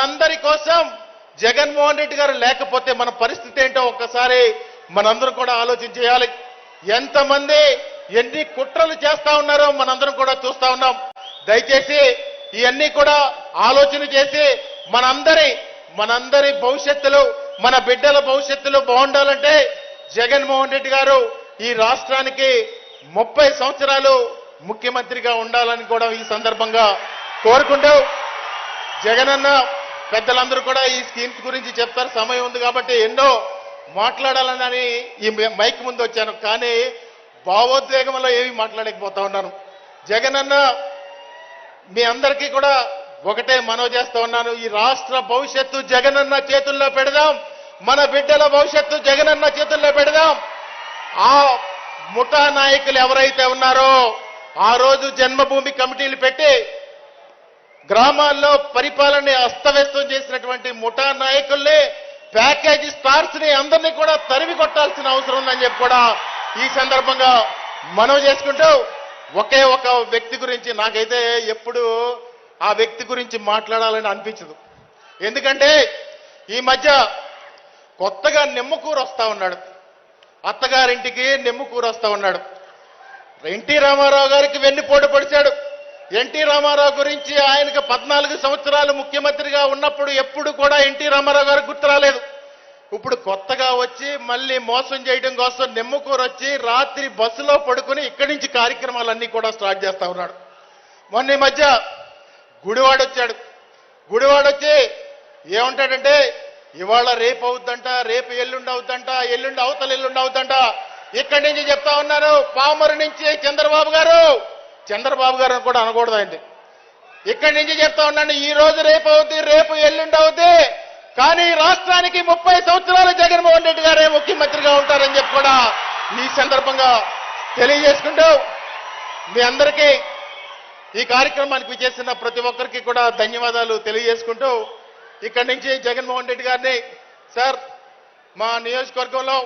మనందరి కోసం జగన్మోహన్ రెడ్డి గారు లేకపోతే మన పరిస్థితి ఏంటో ఒక్కసారి మనందరం కూడా ఆలోచన చేయాలి ఎంతమంది ఎన్ని కుట్రలు చేస్తా ఉన్నారో మనందరం కూడా చూస్తా ఉన్నాం. దయచేసి ఇవన్నీ కూడా ఆలోచన చేసి మనందరి మనందరి భవిష్యత్తులో మన బిడ్డల భవిష్యత్తులో బాగుండాలంటే జగన్మోహన్ రెడ్డి గారు ఈ రాష్ట్రానికి ముప్పై సంవత్సరాలు ముఖ్యమంత్రిగా ఉండాలని కూడా ఈ సందర్భంగా కోరుకుంటూ జగనన్న పెద్దలందరూ కూడా ఈ స్కీమ్స్ గురించి చెప్తారు సమయం ఉంది కాబట్టి ఎన్నో మాట్లాడాలని ఈ మైక్ ముందు వచ్చాను. కానీ భావోద్వేగంలో ఏమి మాట్లాడలేకపోతా ఉన్నాను. జగనన్న మీ అందరికీ కూడా ఒకటే మనవి చేస్తా ఉన్నాను. ఈ రాష్ట్ర భవిష్యత్తు జగనన్న చేతుల్లో పెడదాం. మన బిడ్డల భవిష్యత్తు జగనన్న చేతుల్లో పెడదాం. ఆ ముఠా నాయకులు ఎవరైతే ఉన్నారో ఆ రోజు జన్మభూమి కమిటీలు పెట్టి గ్రామాల్లో పరిపాలన అస్తవ్యస్తం చేసినటువంటి ముఠా నాయకుల్ని ప్యాకేజీ స్టార్స్ని అందరినీ కూడా తరిమి కొట్టాల్సిన అవసరం ఉందని చెప్పి కూడా ఈ సందర్భంగా మనం చేసుకుంటూ ఒకే ఒక వ్యక్తి గురించి నాకైతే ఎప్పుడు ఆ వ్యక్తి గురించి మాట్లాడాలని అనిపించదు. ఎందుకంటే ఈ మధ్య కొత్తగా నిమ్మకూరు వస్తా ఉన్నాడు. అత్తగారింటికి నిమ్మకూరు వస్తా ఉన్నాడు. ఎన్టీ రామారావు గారికి వెన్నుపోటు పొడిచాడు. ఎన్టీ రామారావు గురించి ఆయనకు పద్నాలుగు సంవత్సరాలు ముఖ్యమంత్రిగా ఉన్నప్పుడు ఎప్పుడు కూడా ఎన్టీ రామారావు గారికి గుర్తు రాలేదు. ఇప్పుడు కొత్తగా వచ్చి మళ్ళీ మోసం చేయడం కోసం నిమ్మకూరు వచ్చి రాత్రి బస్సులో పడుకుని ఇక్కడి నుంచి కార్యక్రమాలన్నీ కూడా స్టార్ట్ చేస్తా ఉన్నాడు. మొన్న ఈ మధ్య గుడివాడ వచ్చాడు. గుడివాడ వచ్చి ఏమంటాడంటే ఇవాళ రేపు అవుద్దంట రేపు ఎల్లుండి అవుద్దంట ఎల్లుండి అవతల ఎల్లుండి అవుద్దంట. ఇక్కడి నుంచి చెప్తా ఉన్నాను పామరు నుంచి చంద్రబాబు గారు. చంద్రబాబు గారిని కూడా అనకూడదండి ఇక్కడి నుంచి చెప్తా ఉన్నాను ఈ రోజు రేపు అవుద్ది రేపు ఎల్లుండి అవుద్ది. కానీ రాష్ట్రానికి ముప్పై సంవత్సరాలు జగన్మోహన్ రెడ్డి గారే ముఖ్యమంత్రిగా ఉంటారని చెప్పి కూడా ఈ సందర్భంగా తెలియజేసుకుంటూ మీ అందరికీ ఈ కార్యక్రమానికి విచేసిన ప్రతి ఒక్కరికి కూడా ధన్యవాదాలు తెలియజేసుకుంటూ ఇక్కడి నుంచి జగన్మోహన్ రెడ్డి గారిని సార్ మా నియోజకవర్గంలో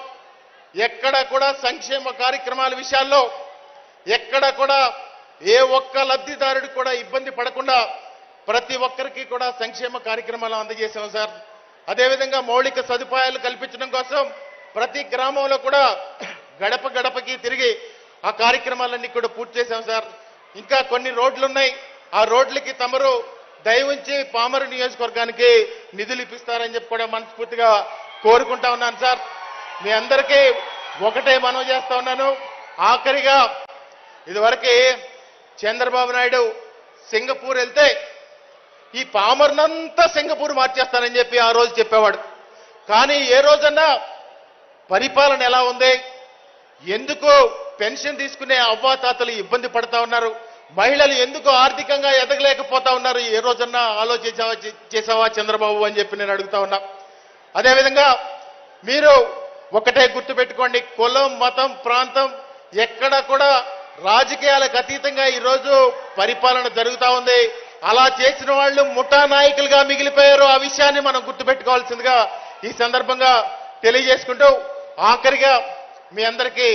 ఎక్కడ కూడా సంక్షేమ కార్యక్రమాల విషయాల్లో ఎక్కడ కూడా ఏ ఒక్క లబ్ధిదారుడు కూడా ఇబ్బంది పడకుండా ప్రతి ఒక్కరికి కూడా సంక్షేమ కార్యక్రమాలు అందజేశాం సార్. అదేవిధంగా మౌలిక సదుపాయాలు కల్పించడం కోసం ప్రతి గ్రామంలో కూడా గడప గడపకి తిరిగి ఆ కార్యక్రమాలన్నీ కూడా పూర్తి చేశాం సార్. ఇంకా కొన్ని రోడ్లు ఉన్నాయి ఆ రోడ్లకి తమరు దయవుంచి పామరు నియోజకవర్గానికి నిధులు ఇప్పిస్తారని చెప్పి కూడా మనస్ఫూర్తిగా కోరుకుంటా ఉన్నాను సార్. మీ అందరికీ ఒకటే మనవి చేస్తా ఉన్నాను. ఆఖరిగా ఇదివరకే చంద్రబాబు నాయుడు సింగపూర్ వెళ్తే ఈ పామర్నంతా సింగపూర్ మార్చేస్తానని చెప్పి ఆ రోజు చెప్పేవాడు. కానీ ఏ రోజన్నా పరిపాలన ఎలా ఉంది? ఎందుకు పెన్షన్ తీసుకునే అవ్వాతాతలు ఇబ్బంది పడతా ఉన్నారు. మహిళలు ఎందుకు ఆర్థికంగా ఎదగలేకపోతా ఉన్నారు? ఏ రోజన్నా ఆలోచించావా చేసావా చంద్రబాబు అని చెప్పి నేను అడుగుతా ఉన్నా. అదేవిధంగా మీరు ఒకటే గుర్తుపెట్టుకోండి. కులం మతం ప్రాంతం ఎక్కడ కూడా రాజకీయాలకు అతీతంగా ఈరోజు పరిపాలన జరుగుతూ ఉంది. అలా చేసిన వాళ్ళు ముఠా నాయకులుగా మిగిలిపోయారు. ఆ విషయాన్ని మనం గుర్తుపెట్టుకోవాల్సిందిగా ఈ సందర్భంగా తెలియజేసుకుంటూ ఆఖరిగా మీ అందరికీ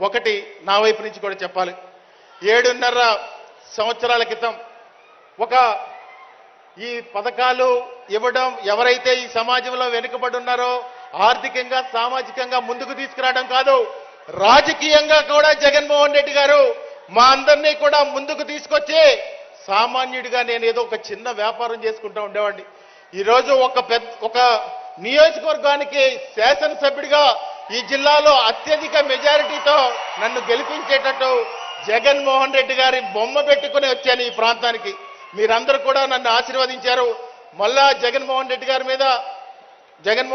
ఒకటి నా వైపు నుంచి కూడా చెప్పాలి. ఏడున్నర సంవత్సరాల క్రితం ఒక ఈ పథకాలు ఇవ్వడం ఎవరైతే ఈ సమాజంలో వెనుకబడి ఉన్నారో ఆర్థికంగా సామాజికంగా ముందుకు తీసుకురావడం కాదు. రాజకీయంగా కూడా జగన్మోహన్ రెడ్డి గారు మా అందరినీ కూడా ముందుకు తీసుకొచ్చి సామాన్యుడిగా నేను ఏదో ఒక చిన్న వ్యాపారం చేసుకుంటూ ఉండేవాడిని. ఈరోజు ఒక పెద్ద ఒక నియోజకవర్గానికి శాసనసభ్యుడిగా ఈ జిల్లాలో అత్యధిక మెజారిటీతో నన్ను గెలిపించేటట్టు జగన్మోహన్ రెడ్డి గారి బొమ్మ పెట్టుకుని వచ్చాను ఈ ప్రాంతానికి. మీరందరూ కూడా నన్ను ఆశీర్వదించారు. మళ్ళా జగన్మోహన్ రెడ్డి గారి మీద జగన్మోహన్